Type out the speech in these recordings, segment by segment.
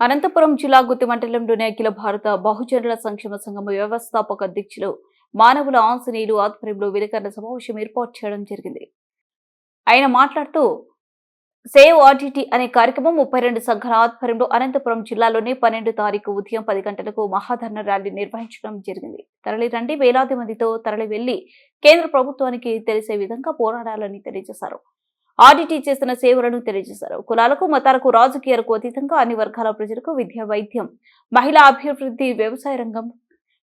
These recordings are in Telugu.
అనంతపురం జిల్లా గుత్తి మండలంలోని అఖిల భారత బహుజనుల సంక్షేమ సంఘం వ్యవస్థాపక అధ్యక్షులు మానవుల ఆంజనేయులు ఆధ్వర్యంలో విలేకరుల సమావేశం ఏర్పాటు చేయడం జరిగింది. ఆయన మాట్లాడుతూ సేవ్ ఆర్టీటీ అనే కార్యక్రమం ముప్పై రెండు సంఘాల ఆధ్వర్యంలో అనంతపురం జిల్లాలోని పన్నెండు తారీఖు ఉదయం పది గంటలకు మహాధరణ ర్యాలీ నిర్వహించడం జరిగింది. తరలి రండి వేలాది మందితో తరలి వెళ్ళి కేంద్ర ప్రభుత్వానికి తెలిసే విధంగా పోరాడాలని తెలియజేశారు. ఆడిటీ చేసిన సేవలను తెలియజేశారు. కులాలకు మతాలకు రాజకీయాలకు అతీతంగా అన్ని వర్గాల ప్రజలకు విద్య వైద్యం మహిళా అభివృద్ధి వ్యవసాయ రంగం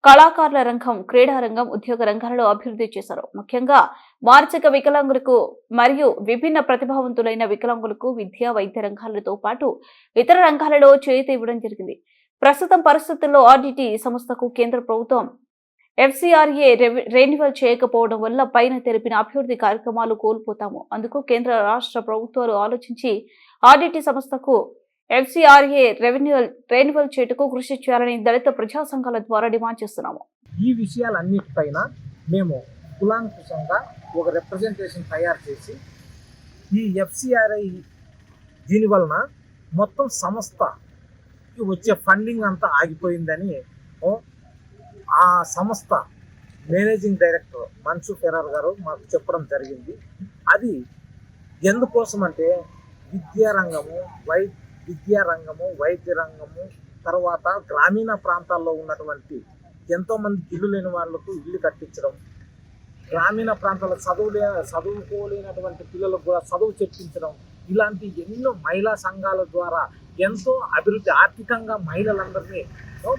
కళాకారుల రంగం క్రీడా రంగం ఉద్యోగ రంగాలలో అభివృద్ధి చేశారు. ముఖ్యంగా మానసిక వికలాంగులకు మరియు విభిన్న ప్రతిభావంతులైన వికలాంగులకు విద్య వైద్య రంగాలతో పాటు ఇతర రంగాలలో చేయూత ఇవ్వడం జరిగింది. ప్రస్తుతం పరిస్థితుల్లో ఆర్డిటి సంస్థకు కేంద్ర ప్రభుత్వం ఎఫ్సిఆర్ఏ రెన్యువల్ చేయకపోవడం వల్ల పైన తెలిపిన అభివృద్ధి కార్యక్రమాలు కోల్పోతాము. అందుకు కేంద్ర రాష్ట్ర ప్రభుత్వాలు ఆలోచించి ఆర్డిటి సంస్థకు ఎఫ్సిఆర్ఏ రెవెన్యూవల్ రెన్యువల్ చేటుకు కృషి చేయాలని దళిత ప్రజా సంఘాల ద్వారా డిమాండ్ చేస్తున్నాము. ఈ విషయాలన్నిటిపైన మేము కులాంకుశంగా ఒక రిప్రజెంటేషన్ తయారు చేసి ఈ ఎఫ్సిఆర్ఐ దీని వలన మొత్తం సంస్థకి వచ్చే ఫండింగ్ అంతా ఆగిపోయిందని ఆ సంస్థ మేనేజింగ్ డైరెక్టర్ మన్సు ఫెరార్ గారు మాకు చెప్పడం జరిగింది. అది ఎందుకోసం అంటే విద్యారంగము వై విద్యారంగము వైద్య రంగము తర్వాత గ్రామీణ ప్రాంతాల్లో ఉన్నటువంటి ఎంతోమంది ఇల్లు లేని వాళ్ళకు ఇల్లు కట్టించడం గ్రామీణ ప్రాంతాల్లో చదువులే చదువుకోలేనటువంటి పిల్లలకు కూడా చదువు చెప్పించడం ఇలాంటి ఎన్నో మహిళా సంఘాల ద్వారా ఎంతో అభివృద్ధి ఆర్థికంగా మహిళలందరినీ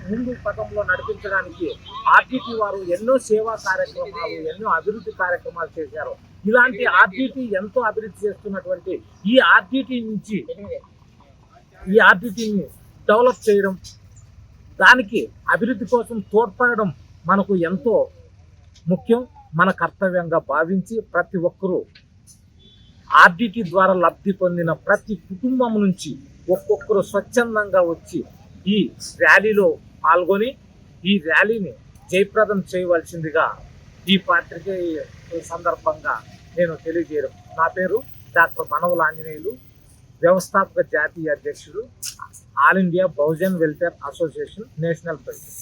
ముందు పథంలో నడిపించడానికి ఆర్టీటీ వారు ఎన్నో సేవా కార్యక్రమాలు ఎన్నో అభివృద్ధి కార్యక్రమాలు చేశారు. ఇలాంటి ఆర్టీటీ ఎంతో అభివృద్ధి చేస్తున్నటువంటి ఈ ఆర్టీటీ నుంచి ఈ ఆర్టీటీని డెవలప్ చేయడం దానికి అభివృద్ధి కోసం తోడ్పడడం మనకు ఎంతో ముఖ్యం మన కర్తవ్యంగా భావించి ప్రతి ఒక్కరూ ఆర్డిటీ ద్వారా లబ్ధి పొందిన ప్రతి కుటుంబం నుంచి ఒక్కొక్కరు స్వచ్ఛందంగా వచ్చి ఈ ర్యాలీలో పాల్గొని ఈ ర్యాలీని జయప్రదం చేయవలసిందిగా ఈ పాత్రికేయ సందర్భంగా నేను తెలియజేయడం. నా పేరు డాక్టర్ మనవల ఆంజనేయులు వ్యవస్థాపక జాతీయ అధ్యక్షుడు all India Bahujan welfare association national president.